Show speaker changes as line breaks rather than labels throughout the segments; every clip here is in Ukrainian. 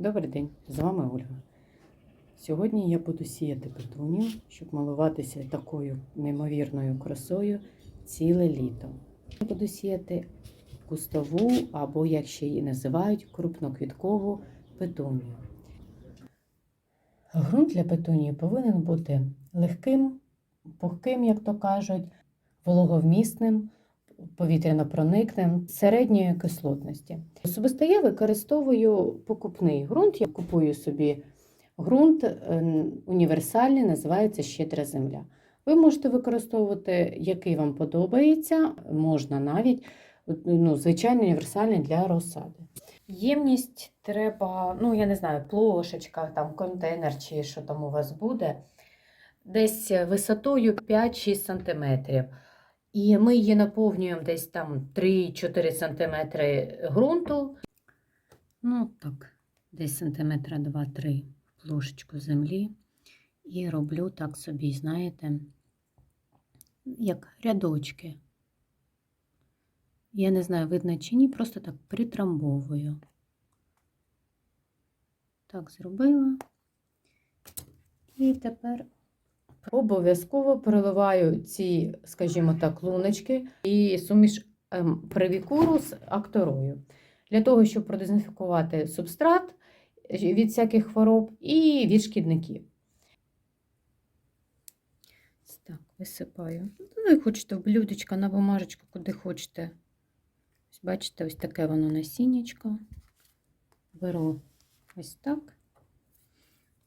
Добрий день, з вами Ольга. Сьогодні я буду сіяти петунію, щоб малуватися такою неймовірною красою ціле літо. Я буду сіяти кустову або, як ще її називають, крупноквіткову петунію. Грунт для петунії повинен бути легким, пухким, як то кажуть, вологовмісним, повітряно-проникним, середньої кислотності. Особисто я використовую покупний ґрунт. Я купую собі ґрунт е, універсальний, називається щедра земля. Ви можете використовувати, який вам подобається, можна навіть ну, звичайно універсальний для розсади. Ємність треба, ну я не знаю, плошечка, там контейнер чи що там у вас буде, десь висотою 5-6 см. І ми її наповнюємо десь там 3-4 см ґрунту. Ну, так, десь сантиметра 2-3 в плошечку землі. І роблю так собі, знаєте, як рядочки. Я не знаю, видно чи ні, просто так притрамбовую. Так, зробила. І тепер Обов'язково переливаю ці, скажімо так, луночки і суміш ем, привікуру з акторою. Для того, щоб продезінфікувати субстрат від всяких хвороб і від шкідників. Так, висипаю. Ну, ви хочете в блюдечко, на бумажечку, куди хочете. Ось Бачите, ось таке воно насіннячко. Беру ось так.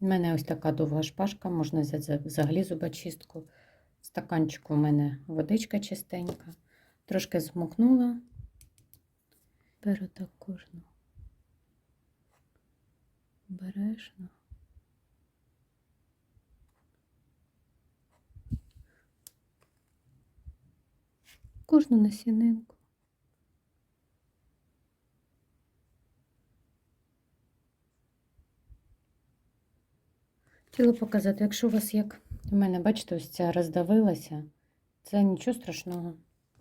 У мене ось така довга шпажка, можна взяти взагалі зубочистку. В стаканчику у мене водичка чистенька. Трошки змокнула. Беру так кожну. Обережно. Кожну насінинку. Хотіла показати, якщо у вас як у мене, бачите, ось ця роздавилася, це нічого страшного.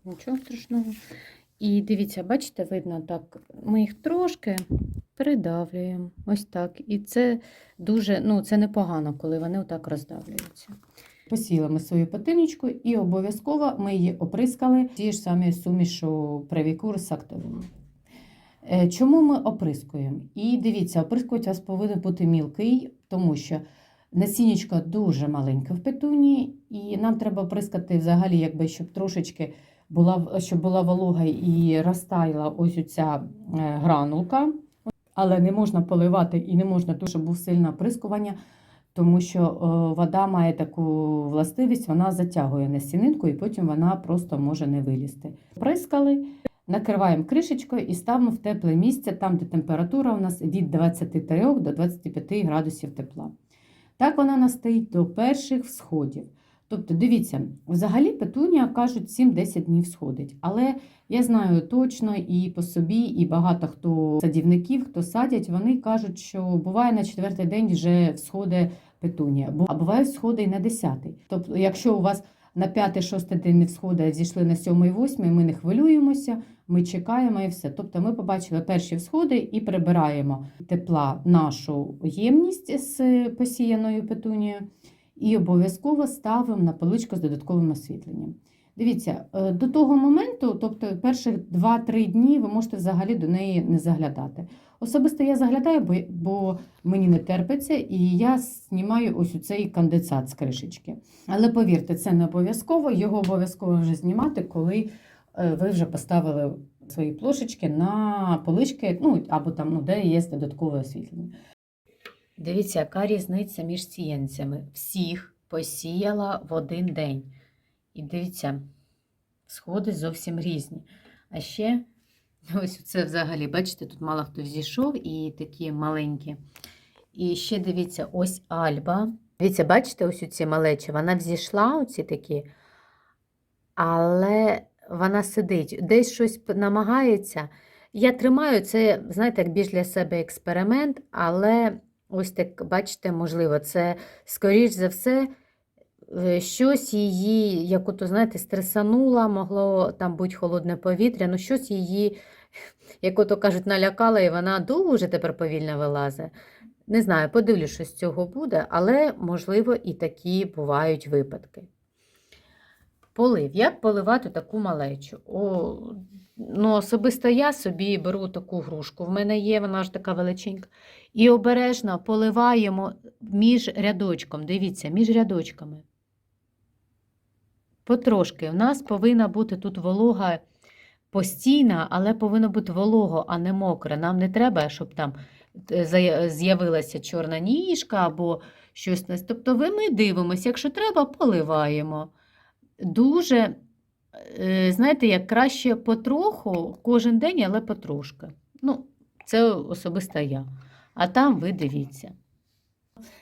Нічого страшного. І дивіться, бачите, видно так, ми їх трошки придавлюємо. Ось так. І це дуже, ну, це непогано, коли вони отак роздавлюються. Посіли ми свою патиночку і обов'язково ми її оприскали ті ж самі сумішу привікур з актором. Е, Чому ми оприскуємо? І дивіться, оприскувати у вас повинен бути мілкий, тому що Насіннячко дуже маленьке в петуні, і нам треба прискати взагалі, якби, щоб трошечки була щоб була волога і розтаяла ось оця е, гранулка. Але не можна поливати і не можна дуже був сильне оприскування, тому що вода має таку властивість, вона затягує насінинку і потім вона просто може не вилізти. Прискали, накриваємо кришечкою і ставимо в тепле місце, там, де температура у нас від 23 до 25 градусів тепла. Так вона настоїть до перших всходів. Тобто, дивіться, взагалі петунія, кажуть, 7-10 днів сходить. Але я знаю точно і по собі, і багато хто садівників, хто садять, вони кажуть, що буває на четвертий день вже всходить петунія, а буває всходи і на 10-й. Тобто, якщо у вас на 5-6 день не всходи зійшли на 7-8, ми не хвилюємося, ми чекаємо і все. Тобто ми побачили перші всходи і прибираємо тепла нашу ємність з посіяною петунією і обов'язково ставимо на поличку з додатковим освітленням. Дивіться, е, до того моменту, тобто перших 2-3 дні, ви можете взагалі до неї не заглядати. Особисто я заглядаю, бо, бо мені не терпиться, і я знімаю ось у цей конденсат з кришечки. Але повірте, це не обов'язково, його обов'язково вже знімати, коли е, ви вже поставили свої плошечки на полички, ну або там, ну, де є додаткове освітлення. Дивіться, яка різниця між сіянцями. Всіх посіяла в один день. І дивіться, сходи зовсім різні. А ще, ось це взагалі, бачите, тут мало хто зійшов і такі маленькі. І ще дивіться, ось Альба. Дивіться, бачите, ось ці малечі, вона взійшла, оці такі, але вона сидить, десь щось намагається. Я тримаю це, знаєте, як більш для себе експеримент, але ось так, бачите, можливо, це, скоріш за все, щось її, як ото, знаєте, стресануло, могло там бути холодне повітря, ну щось її як ото кажуть, налякала, і вона дуже тепер повільно вилазить. Не знаю, подивлюсь, що з цього буде, але, можливо, і такі бувають випадки. Полив. Як поливати таку малечу? О, ну, особисто я собі беру таку грушку. В мене є, вона ж така величенька. І обережно поливаємо між рядочком. Дивіться, між рядочками. Потрошки. У нас повинна бути тут волога постійна, але повинно бути волого, а не мокре. Нам не треба, щоб там е, з'явилася чорна ніжка або щось. Тобто ви- ми дивимося, якщо треба, поливаємо. Дуже, е, знаєте, як краще потроху, кожен день, але потрошки. Ну, це особисто я. А там ви дивіться.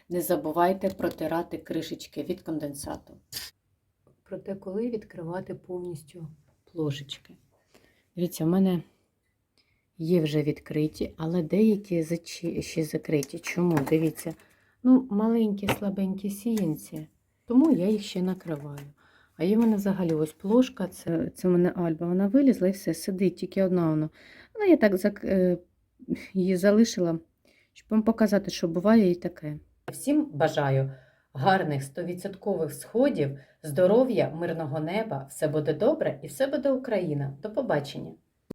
Не забувайте протирати кришечки від конденсату. Проте, коли відкривати повністю плошечки. Дивіться, в мене є вже відкриті, але деякі ще закриті. Чому? Дивіться, ну, маленькі, слабенькі сіянці, тому я їх ще накриваю. А є в мене взагалі ось плошка, це, це в мене альба, вона вилізла і все, сидить, тільки одна вона. Але я так зак... е, її залишила, щоб вам показати, що буває і таке. Всім бажаю гарних 100% сходів, здоров'я, мирного неба, все буде добре і все буде Україна. До побачення!